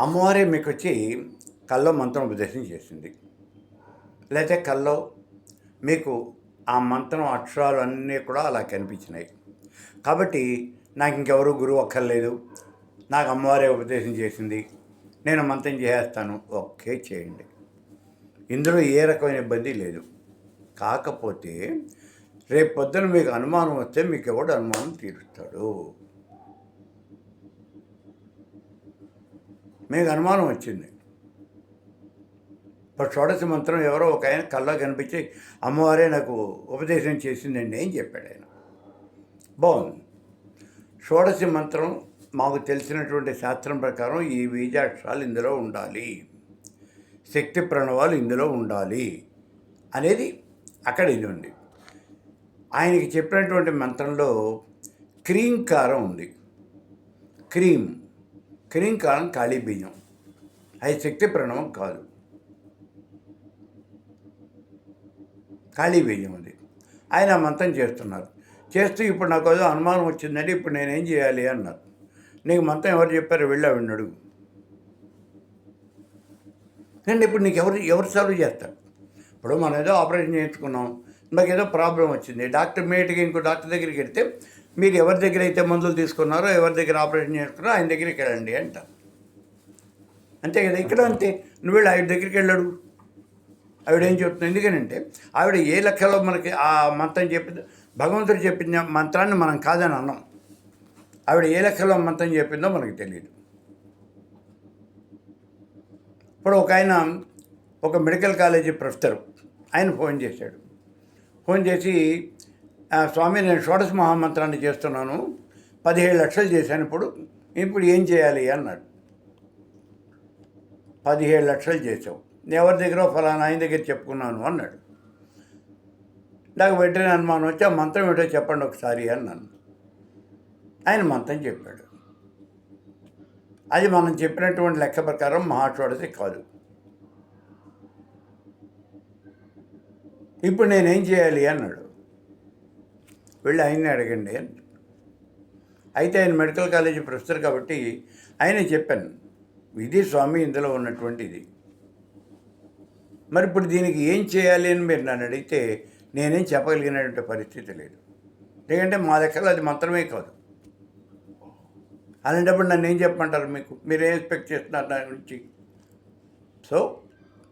అమ్మవారే మీకు వచ్చి కల్లో మంత్రం ఉపదేశం చేసింది. లేకపోతే కల్లో మీకు ఆ మంత్రం అక్షరాలు అన్నీ కూడా అలా కనిపించినాయి. కాబట్టి నాకు ఇంకెవరు గురువు అక్కర్లేదు నాకు అమ్మవారే ఉపదేశం చేసింది. నేను మంత్రం చేసేస్తాను. ఓకే చేయండి. ఇందులో ఏ రకమైన ఇబ్బంది లేదు. కాకపోతే రేపు పొద్దున మీకు అనుమానం వస్తే మీకు ఎవడు అనుమానం తీరుస్తాడు? మీకు అనుమానం వచ్చింది. ఇప్పుడు షోడశ మంత్రం ఎవరో ఒక ఆయన కల్లో కనిపించి అమ్మవారే నాకు ఉపదేశం చేసిందండి అని చెప్పాడు ఆయన. బాగుంది. షోడశ మంత్రం మాకు తెలిసినటువంటి శాస్త్రం ప్రకారం ఈ బీజాక్షరాలు ఇందులో ఉండాలి. శక్తి ప్రణవాలు ఇందులో ఉండాలి అనేది అక్కడ ఇది ఉంది. ఆయనకి చెప్పినటువంటి మంత్రంలో క్రీంకారం ఉంది. క్రీమ్ క్రీంకారం ఖాళీ బీజం అది శక్తి ప్రణవం కాదు. ఖాళీ బీజం ఉంది ఆయన మంత్రం చేస్తున్నారు. చేస్తూ ఇప్పుడు నాకు ఏదో అనుమానం వచ్చిందంటే ఇప్పుడు నేనేం చేయాలి అన్నారు. నీకు మంత్రం ఎవరు చెప్పారు వెళ్ళా విన్నాడు అండి ఇప్పుడు నీకు ఎవరు ఎవరు సాల్వ్ చేస్తారు? ఇప్పుడు మనం ఏదో ఆపరేషన్ చేయించుకున్నాం. నాకు ఏదో ప్రాబ్లం వచ్చింది. డాక్టర్ మేటికి ఇంకో డాక్టర్ దగ్గరికి వెళ్తే మీరు ఎవరి దగ్గర అయితే మందులు తీసుకున్నారో ఎవరి దగ్గర ఆపరేషన్ చేసుకున్నారో ఆయన దగ్గరికి వెళ్ళండి అంట అంతే కదా? ఇక్కడ అంతే. నువ్వు వెళ్ళి ఆవిడ దగ్గరికి వెళ్ళాడు. ఆవిడ ఏం చెప్తుంది? ఎందుకనంటే ఆవిడ ఏ లెక్కలో మనకి ఆ మంత్రం చెప్పింది భగవంతుడు చెప్పిన మంత్రాన్ని మనం కాదని అన్నాం. ఆవిడ ఏ లెక్కలో మంత్రం చెప్పిందో మనకు తెలియదు ఇప్పుడు ఒక ఆయన ఒక మెడికల్ కాలేజీ ప్రొఫెసర్ ఆయన ఫోన్ చేశాడు. ఫోన్ చేసి స్వామి నేను షోడశ మహామంత్రాన్ని చేస్తున్నాను. పదిహేడు లక్షలు చేశాను ఇప్పుడు. ఇప్పుడు ఏం చేయాలి అన్నాడు. పదిహేడు లక్షలు చేసావు ఎవరి దగ్గర ఫలానా ఆయన దగ్గర చెప్పుకున్నాను అన్నాడు. నాకు వెంటనే అనుమానం వచ్చి ఆ మంత్రం ఏంటో చెప్పండి ఒకసారి అన్నాను. ఆయన మంత్రం చెప్పాడు. అది మనం చెప్పినటువంటి లెక్క ప్రకారం మహాషోడశి కాదు. ఇప్పుడు నేనేం చేయాలి అన్నాడు. వెళ్ళి ఆయన్ని అడగండి అని. అయితే ఆయన మెడికల్ కాలేజీ ప్రొఫెసర్ కాబట్టి ఆయన చెప్పాను ఇది స్వామి ఇందులో ఉన్నటువంటిది. మరి ఇప్పుడు దీనికి ఏం చేయాలి అని మీరు నన్ను అడిగితే నేనేం చెప్పగలిగినటువంటి పరిస్థితి లేదు. ఎందుకంటే మా దగ్గర అది మాత్రమే కాదు. అలాంటప్పుడు నన్ను ఏం చెప్పమంటారు మీకు? మీరు ఏం ఎక్స్పెక్ట్ చేస్తున్నారు దాని గురించి? సో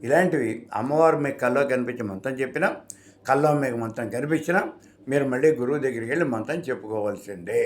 ఇలాంటివి అమ్మవారు మీకు కల్లో కనిపించి మంత్రం చెప్పినా కల్లో మీకు మంత్రం కనిపించినా మీరు మళ్ళీ గురువు దగ్గరికి వెళ్ళి మంత్రం చెప్పుకోవాల్సిందే.